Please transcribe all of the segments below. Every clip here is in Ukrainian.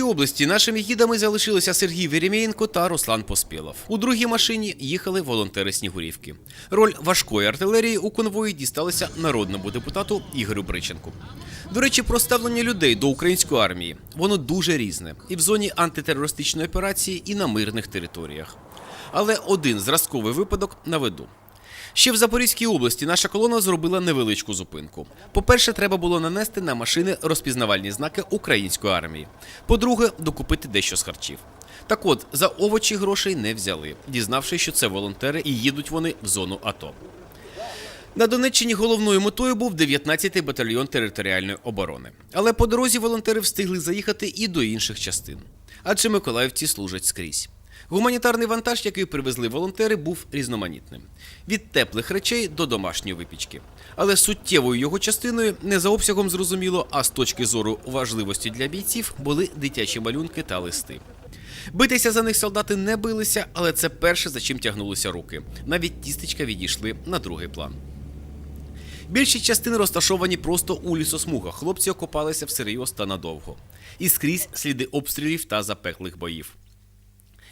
В області нашими гідами залишилися Сергій Веремєєнко та Руслан Поспілов. У другій машині їхали волонтери Снігурівки. Роль важкої артилерії у конвої дісталася народному депутату Ігорю Бриченку. До речі, про ставлення людей до української армії воно дуже різне і в зоні антитерористичної операції, і на мирних територіях. Але один зразковий випадок наведу. Ще в Запорізькій області наша колона зробила невеличку зупинку. По-перше, треба було нанести на машини розпізнавальні знаки української армії. По-друге, докупити дещо з харчів. Так от, за овочі грошей не взяли, дізнавшись, що це волонтери і їдуть вони в зону АТО. На Донеччині головною метою був 19-й батальйон територіальної оборони. Але по дорозі волонтери встигли заїхати і до інших частин. Адже миколаївці служать скрізь. Гуманітарний вантаж, який привезли волонтери, був різноманітним: від теплих речей до домашньої випічки. Але суттєвою його частиною, не за обсягом зрозуміло, а з точки зору важливості для бійців, були дитячі малюнки та листи. Битися за них солдати не билися, але це перше, за чим тягнулися руки. Навіть тістечка відійшли на другий план. Більші частини розташовані просто у лісосмугах. Хлопці окопалися всерйоз та надовго. І скрізь сліди обстрілів та запеклих боїв.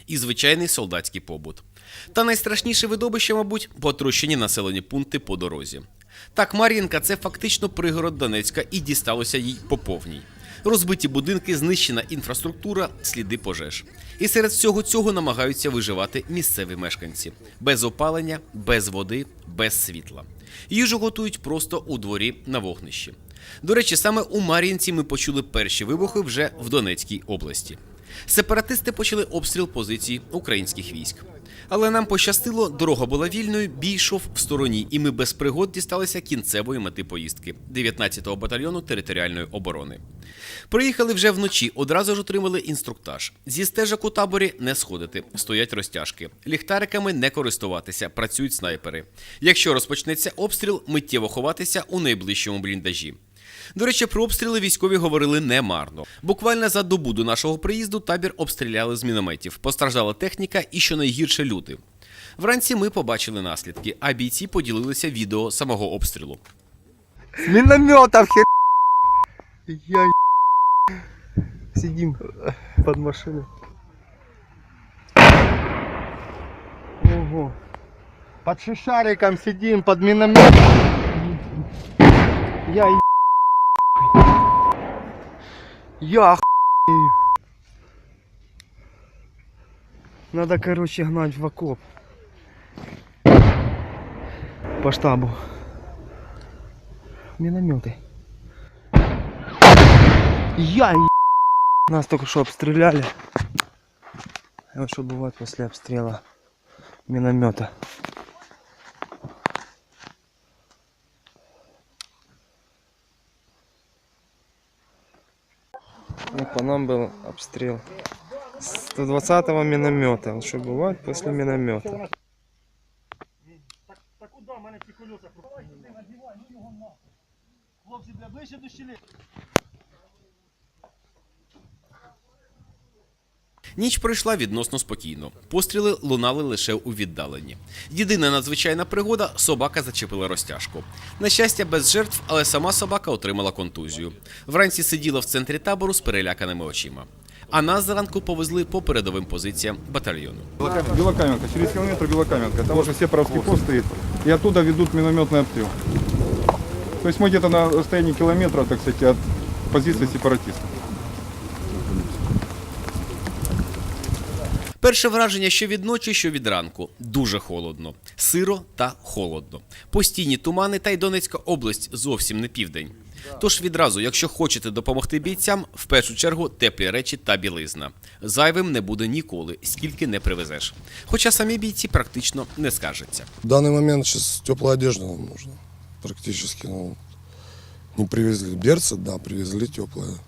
І звичайний солдатський побут. Та найстрашніше видовище, мабуть, потрощені населені пункти по дорозі. Так, Мар'їнка це фактично пригород Донецька і дісталося їй по повній. Розбиті будинки, знищена інфраструктура, сліди пожеж. І серед всього цього намагаються виживати місцеві мешканці без опалення, без води, без світла. Їжу готують просто у дворі на вогнищі. До речі, саме у Мар'їнці ми почули перші вибухи вже в Донецькій області. Сепаратисти почали обстріл позицій українських військ. Але нам пощастило, дорога була вільною, бій йшов в стороні, і ми без пригод дісталися кінцевої мети поїздки 19-го батальйону територіальної оборони. Приїхали вже вночі, одразу ж отримали інструктаж. Зі стежок у таборі не сходити, стоять розтяжки. Ліхтариками не користуватися, працюють снайпери. Якщо розпочнеться обстріл, миттєво ховатися у найближчому бліндажі. До речі, про обстріли військові говорили немарно. Буквально за добу до нашого приїзду табір обстріляли з мінометів. Постраждала техніка і, що найгірше, люди. Вранці ми побачили наслідки, а бійці поділилися відео самого обстрілу. С миномета хер... Я Сидим под машиной. Ого. Под шишариком сидим, под миномет. Я Я охуею. Надо, короче, гнать в окоп. По штабу. Минометы. Я е- Нас только что обстреляли. И Вот что бывает после обстрела миномета. Вот по нам был обстрел 120-го миномета. Что бывает после миномета. Так куда мене ці колеса ну. Хлопці, бля, ближче до щілі. Ніч пройшла відносно спокійно. Постріли лунали лише у віддаленні. Єдина надзвичайна пригода собака зачепила розтяжку. На щастя, без жертв, але сама собака отримала контузію. Вранці сиділа в центрі табору з переляканими очима. А нас зранку повезли по передовим позиціям батальйону. Белокаменка, через километр Белокаменка. Там уже Сепаровский пост стоит. И оттуда ведут минометный обстрел. То есть мы где-то на расстоянии километра, так сказать, от позиции сепаратистов. Перше враження, що від ночі, що від ранку. Дуже холодно, сиро та холодно. Постійні тумани та й Донецька область зовсім не південь. Тож відразу, якщо хочете допомогти бійцям, в першу чергу теплі речі та білизна. Зайвим не буде ніколи, скільки не привезеш. Хоча самі бійці практично не скаржаться. В данный момент сейчас теплая одежда нам нужна. Практически. Ну, не привезли. Берцы, да, привезли теплые.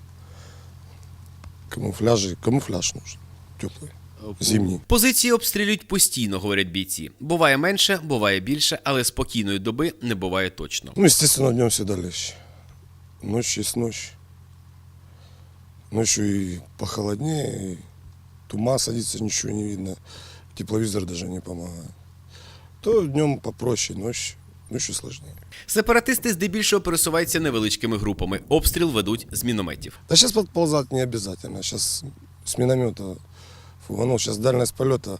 Камуфляжи, камуфляж нужен. Теплый. Зимний. Позиції обстрілюють постійно, говорять бійці. Буває менше, буває більше, але спокійної доби не буває точно. Ну, естественно, днем всегда легче. Ночь есть ночь. Ночью и похолоднее, и тума садится, ничего не видно. Тепловизор даже не помогает. То днем попроще, ночь ну еще сложнее. Сепаратисти здебільшого пересуваються невеличкими групами. Обстріл ведуть з мінометів. Да сейчас подползать не обязательно. Сейчас с миномета фуганул. Сейчас дальность полета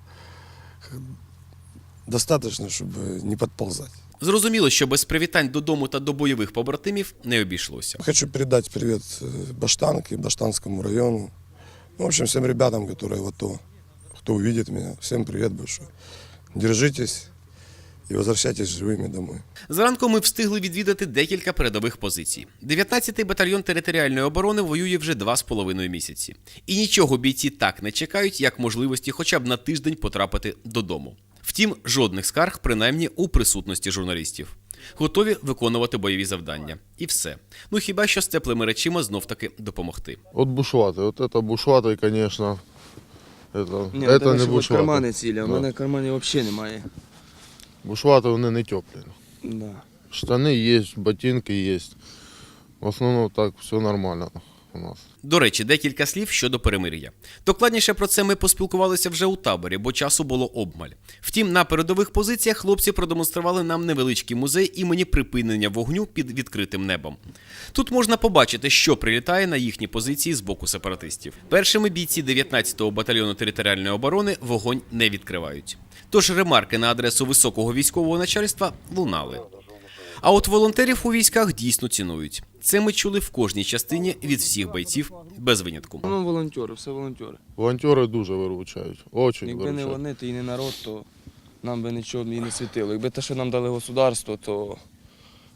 достаточно, чтобы не подползать. Зрозуміло, що без привітань додому та до бойових побратимів не обійшлося. Хочу передать привет э, Баштанке, Баштанскому району. Ну, в общем, всем ребятам, которые в АТО, кто увидит меня, всем привет большой. Держитесь и возвращайтесь живыми домой. Зранку ми встигли відвідати декілька передових позицій. 19-й батальйон територіальної оборони воює вже два з половиною місяці. І нічого бійці так не чекають, як можливості хоча б на тиждень потрапити додому. Втім, жодних скарг, принаймні у присутності журналістів. Готові виконувати бойові завдання. І все. Ну хіба що з теплими речима знов таки допомогти. От бушвати. От це бушвати, звісно. Это, Ні, это це не щоб бушвати. кармани цілі, а в Да. мене карманів взагалі немає. Бушвати вони не теплі. Да. Штани є, ботинки є. В основному так все нормально у нас. До речі, декілька слів щодо перемир'я. Докладніше про це ми поспілкувалися вже у таборі, бо часу було обмаль. Втім, на передових позиціях хлопці продемонстрували нам невеличкий музей імені припинення вогню під відкритим небом. Тут можна побачити, що прилітає на їхні позиції з боку сепаратистів. Першими бійці 19-го батальйону територіальної оборони вогонь не відкривають. Тож ремарки на адресу високого військового начальства лунали. А от волонтерів у військах дійсно цінують. Це ми чули в кожній частині від всіх бойців без винятку. Ну, волонтери, все волонтери. Волонтери дуже виручають. Очень Якби не вони, то і не народ, то нам би нічого і не світило. Якби те, що нам дали государство, то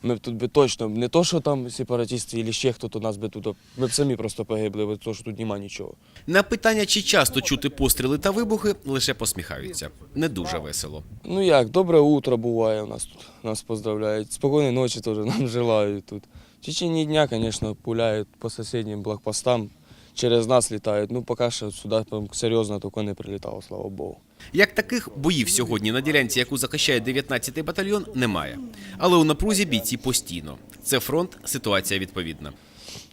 ми б тут би точно, не то, що там сепаратисти або ще хто, то нас би тут, ми б самі просто погибли, бо то, що тут нема нічого. На питання, чи часто чути постріли та вибухи, лише посміхаються. Не дуже весело. Ну як, добре утро буває у нас тут, нас поздравляють. Спокійної ночі теж нам желають тут. В течение дня, звісно, пуляють по сусіднім блокпостам, через нас літають. Ну, поки що сюди серйозно таке не прилітало, слава Богу. Як таких боїв сьогодні на ділянці, яку захищає 19-й батальйон, немає. Але у напрузі бійці постійно. Це фронт, ситуація відповідна.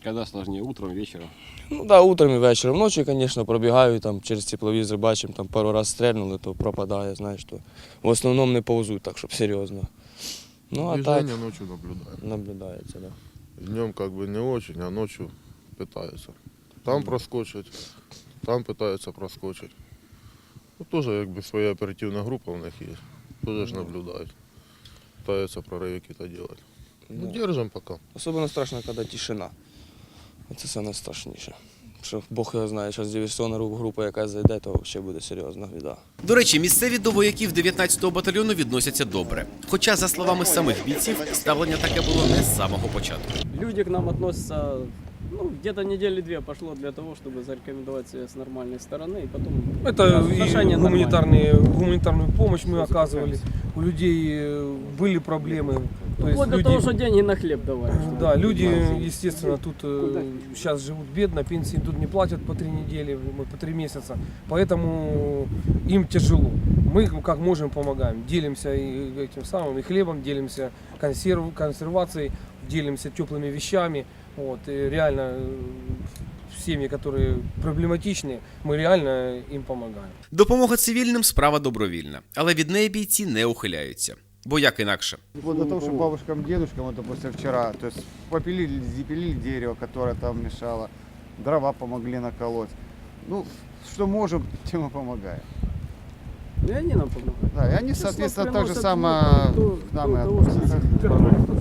Когда сложнее, утром, вечером? Ну так, да, утром і вечором. Ночі, звісно, пробігаю там через тепловізор, бачимо, там пару раз стрельнули, то пропадає, знаєш, то в основному не повзуть, так, щоб серйозно. Ну, а так Движение ночью наблюдаем. наблюдається, так. Да. Днем как бы не очень, а ночью пытаются. Там проскочить, там пытаются проскочить. Ну, тоже якби своя оперативна група у них є. Тоже ж наблюдають. Пытаются прорыви какие-то делать. Ну, Да. держим пока. Особливо страшно, коли тишина. Це все найстрашніше. Що Бог його знає, зараз диверсійна ру- група, яка зайде, то взагалі буде серйозна біда. До речі, місцеві до вояків 19-го батальйону відносяться добре. Хоча, за словами самих бійців, ставлення таке було не з самого початку. Люди к нам относятся, ну, где-то недели две пошло для того, чтобы зарекомендовать себя с нормальной стороны, и потом Это и гуманитарные, гуманитарную помощь мы оказывали. У людей э, были проблемы. То есть Вплоть до люди, того, что деньги на хлеб давали. да, люди, естественно, тут сейчас живут бедно, пенсии тут не платят по три недели, м, по три месяца. Поэтому им тяжело. Мы как можем помогаем. Делимся и этим самым, и хлебом, делимся консерв, консервацией, делимся теплыми вещами. Вот, и реально э, семьи, которые проблематичные, мы реально им помогаем. Допомога цивільним справа добровільна, але від неї бійці не ухиляються. Бо як інакше? Вот до того, что бабушкам, дедушкам, это после вчера, то есть попилили, запилили дерево, которое там мешало, дрова помогли наколоть. Ну, что можем, тем и помогаем. И они нам помогают. Да, и они, Число соответственно, так же приносят самое много, к кто- нам и кто относятся.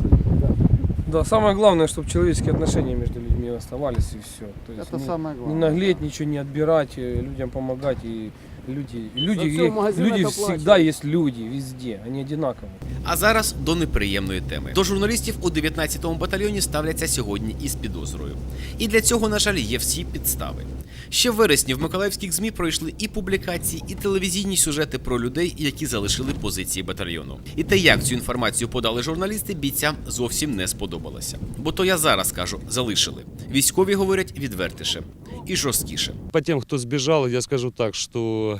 Да, самое главное, чтобы человеческие отношения между людьми оставались и все. То есть Это не, самое не главное. наглеть, ничего не отбирать, э, людям помогать и люди, люди, всё в магазин люди это всегда есть люди везде, они одинаковые. А зараз до неприємної теми. До журналістів у 19-му батальйоні ставляться сьогодні із підозрою. І для цього, на жаль, є всі підстави. Ще в вересні в миколаївських ЗМІ пройшли і публікації, і телевізійні сюжети про людей, які залишили позиції батальйону. І те, як цю інформацію подали журналісти, бійцям зовсім не сподобалося. Бо то я зараз кажу, залишили. Військові говорять відвертіше і жорсткіше. По тем, кто сбежал, я скажу так, что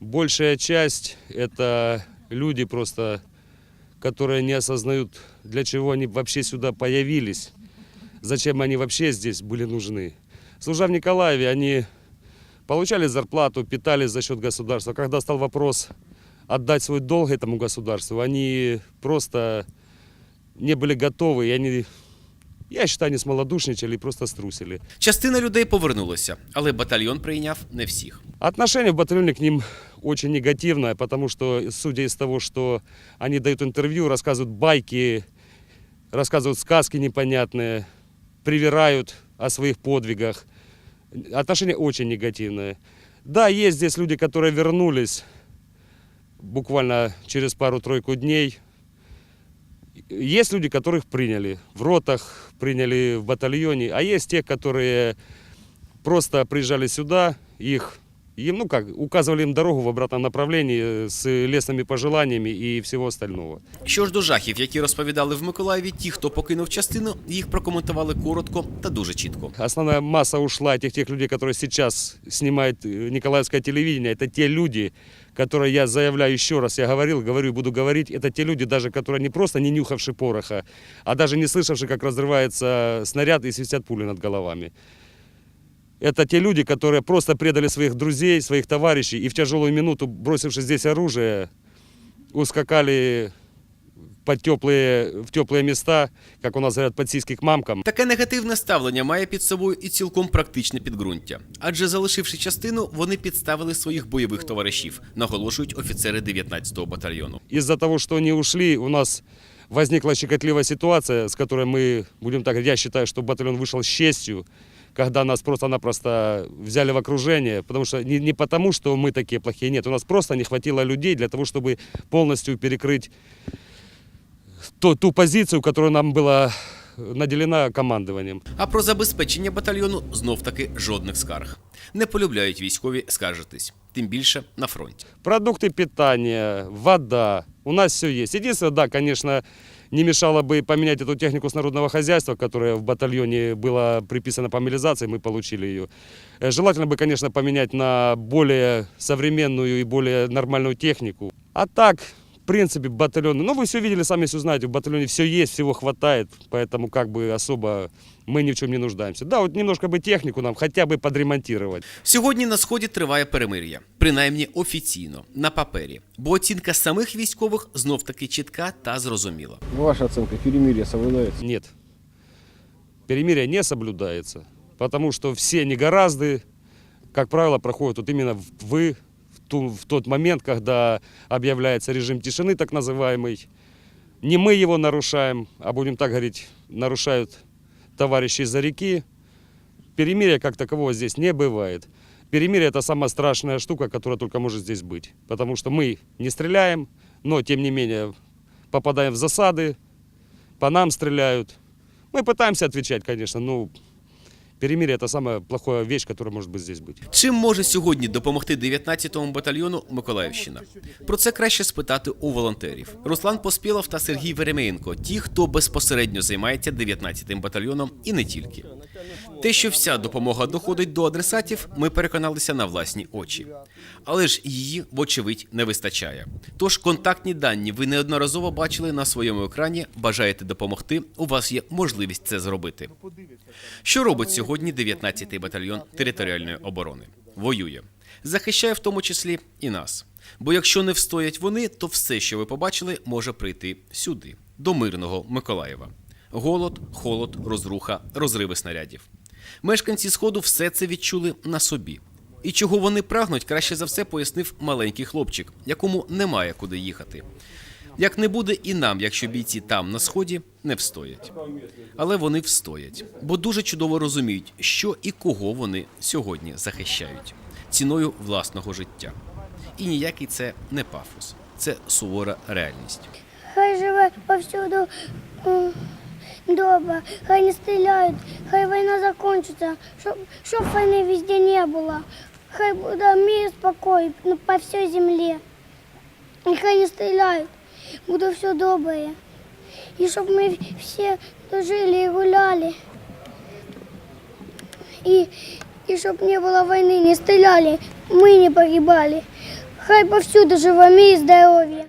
большая часть это люди просто, которые не осознают, для чего они вообще сюда появились, зачем они вообще здесь были нужны. Служа в Николаеве, они получали зарплату, питались за счет государства. Когда стал вопрос отдать свой долг этому государству, они просто не были готовы, и они, я считаю, они смолодушничали и просто струсили. Частина людей повернулася, але батальйон прийняв не всіх. Отношение в батальоне к ним очень негативное, потому что, судя из того, что они дают интервью, рассказывают байки, рассказывают сказки непонятные, привирают о своих подвигах. Отношение очень негативное. Да, есть здесь люди, которые вернулись буквально через пару-тройку дней. Есть люди, которых приняли в ротах, приняли в батальоне, а есть те, которые просто приезжали сюда, их им, ну как, указывали им дорогу в обратном направлении с лесными пожеланиями и всего остального. Що ж до жахів, які розповідали в Миколаєві, ті, хто покинув частину, їх прокоментували коротко та дуже чітко. Основная масса ушла этих тех людей, которые сейчас снимают э, Николаевское телевидение. Это те люди, которые, я заявляю еще раз, я говорил, говорю и буду говорить, это те люди, даже которые не просто не нюхавшие пороха, а даже не слышавшие, как разрывается снаряд и свистят пули над головами. Это те люди, которые просто предали своих друзей, своих товарищей и в тяжелую минуту, бросивши здесь оружие, ускакали под теплые, в теплые места, как у нас говорят, под сиськи к мамкам. Таке негативне ставлення має під собою і цілком практичне підґрунтя. Адже залишивши частину, вони підставили своїх бойових товаришів, наголошують офіцери 19-го батальйону. Из-за того, что они ушли, у нас возникла щекотливая ситуация, с которой мы, будем так говорить, я считаю, что батальон вышел с честью, когда нас просто-напросто взяли в окружение, потому что не, не потому, что мы такие плохие, нет, у нас просто не хватило людей для того, чтобы полностью перекрыть ту, ту позицию, которая нам была наделена командованием. А про забезпечення батальйону знов таки жодних скарг. Не полюбляють військові скаржитись, тим більше на фронті. Продукты питания, вода. У нас все есть. Единственное, да, конечно, не мешало бы поменять эту технику с народного хозяйства, которая в батальоне была приписана по мобилизации, мы получили ее. Э, Желательно бы, конечно, поменять на более современную и более нормальную технику. А так, в принципе, батальон, ну вы все видели, сами все знаете, в батальоне все есть, всего хватает, поэтому как бы особо мы ни в чем не нуждаемся. Да, вот немножко бы технику нам хотя бы подремонтировать. Сьогодні на сході триває перемир'я, принаймні офіційно, на папері, бо оцінка самих військових знов таки чітка та зрозуміла. Ваша оценка перемирия соблюдается? Нет. Перемирие не соблюдается, потому что все негоразды, как правило, проходят вот именно в, в, ту- в тот момент, когда объявляется режим тишины, так называемый. Не мы его нарушаем, а будем так говорить, нарушают товарищи из-за реки. Перемирия как такового здесь не бывает. Перемирие – это самая страшная штука, которая только может здесь быть. Потому что мы не стреляем, но, тем не менее, попадаем в засады, по нам стреляют. Мы пытаемся отвечать, конечно, но перемирие – это самая плохая вещь, которая может быть здесь быть. Чим може сьогодні допомогти 19-му батальйону Миколаївщина? Про це краще спитати у волонтерів. Руслан Поспілов та Сергій Веремеєнко – ті, хто безпосередньо займається 19-м батальйоном і не тільки. Те, що вся допомога доходить до адресатів, ми переконалися на власні очі. Але ж її, вочевидь, не вистачає. Тож контактні дані ви неодноразово бачили на своєму екрані. Бажаєте допомогти? У вас є можливість це зробити. Що робить сьогодні 19-й батальйон територіальної оборони? Воює. Захищає в тому числі і нас. Бо якщо не встоять вони, то все, що ви побачили, може прийти сюди, до мирного Миколаєва. Голод, холод, розруха, розриви снарядів. Мешканці Сходу все це відчули на собі. І чого вони прагнуть, краще за все пояснив маленький хлопчик, якому немає куди їхати. Як не буде і нам, якщо бійці там на сході не встоять. Але вони встоять, бо дуже чудово розуміють, що і кого вони сьогодні захищають ціною власного життя. І ніякий це не пафос, це сувора реальність. Хай живе повсюду добре, хай не стріляють, хай війна закінчиться, щоб, щоб війни везде не було. Хай буде мир, спокій ну, по всій землі. І хай не стріляють, буде все добре. І щоб ми всі жили і гуляли. І, і щоб не було війни, не стріляли, ми не погибали. Хай повсюду живе мир і здоров'я.